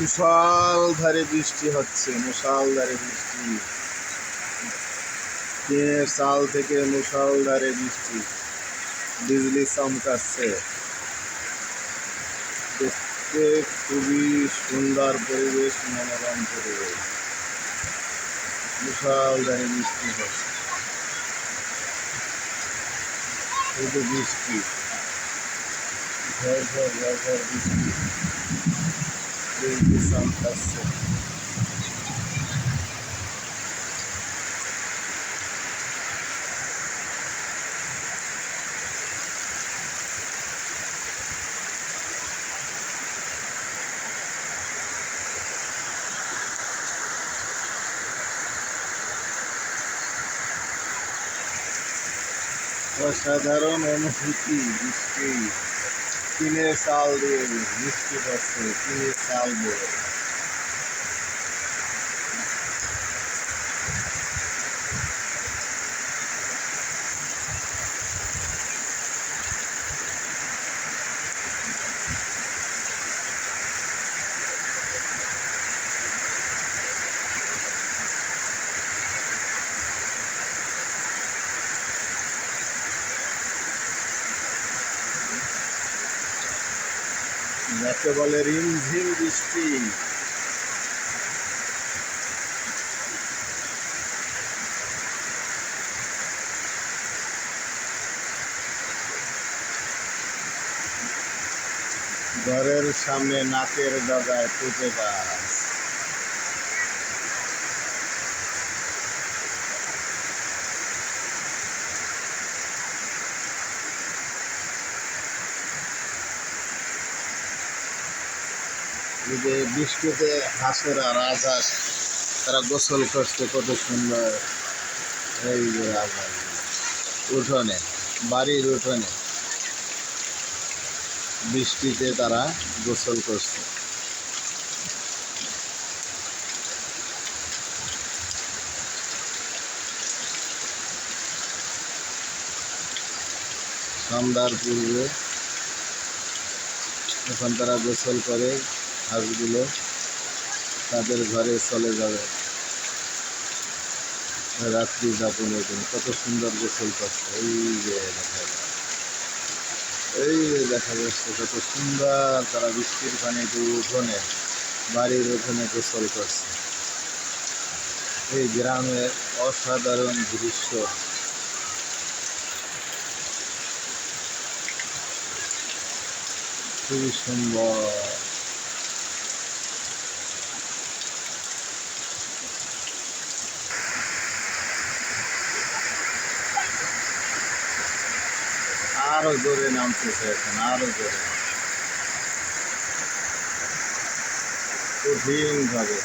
মুষলধারে বৃষ্টি হচ্ছে, মুষলধারে বৃষ্টি। টিনের চাল থেকে মুষলধারে বৃষ্টি। বিজলি চমকাচ্ছে। দেখতে খুবই সুন্দর পরিবেশ, মনোরম পরিবেশ। মুষলধারে বৃষ্টি হচ্ছে। বৃষ্টি। ঝড় ঝড় বৃষ্টি। বিজলি চমকাচ্ছে অসাধারণ অনুভূতি বৃষ্টি টিনের চাল দিয়ে মিষ্টি পড়ছে তিনের চাল দিয়ে যাকে বলে রিমঝিম বৃষ্টি। ঘরের সামনে নাকের ডগায় পুঁতে গাছ যে বৃষ্টিতে হাঁসেরা রাজহাঁস তারা গোসল করছে কত সুন্দর। এই রাজহাঁস উঠোনে, বাড়ির উঠোনে বৃষ্টিতে তারা গোসল করছে। সন্ধ্যার পূর্বে এখন তারা গোসল করে হাঁসগুলো তাদের ঘরে চলে যাবে। রাত্রি যাপনের জন্য। কত সুন্দর গোসল করছে এই যে দেখা যায়। এই যে দেখা যাচ্ছে কত সুন্দর তারা বৃষ্টির পানিতে উঠোনে, বাড়ির উঠোনে গোসল করছে। এই গ্রামের অসাধারণ দৃশ্য। খুবই সুন্দর। আরও জোরে নামতেছে এখন আরও জোরে। কঠিন ভাবে।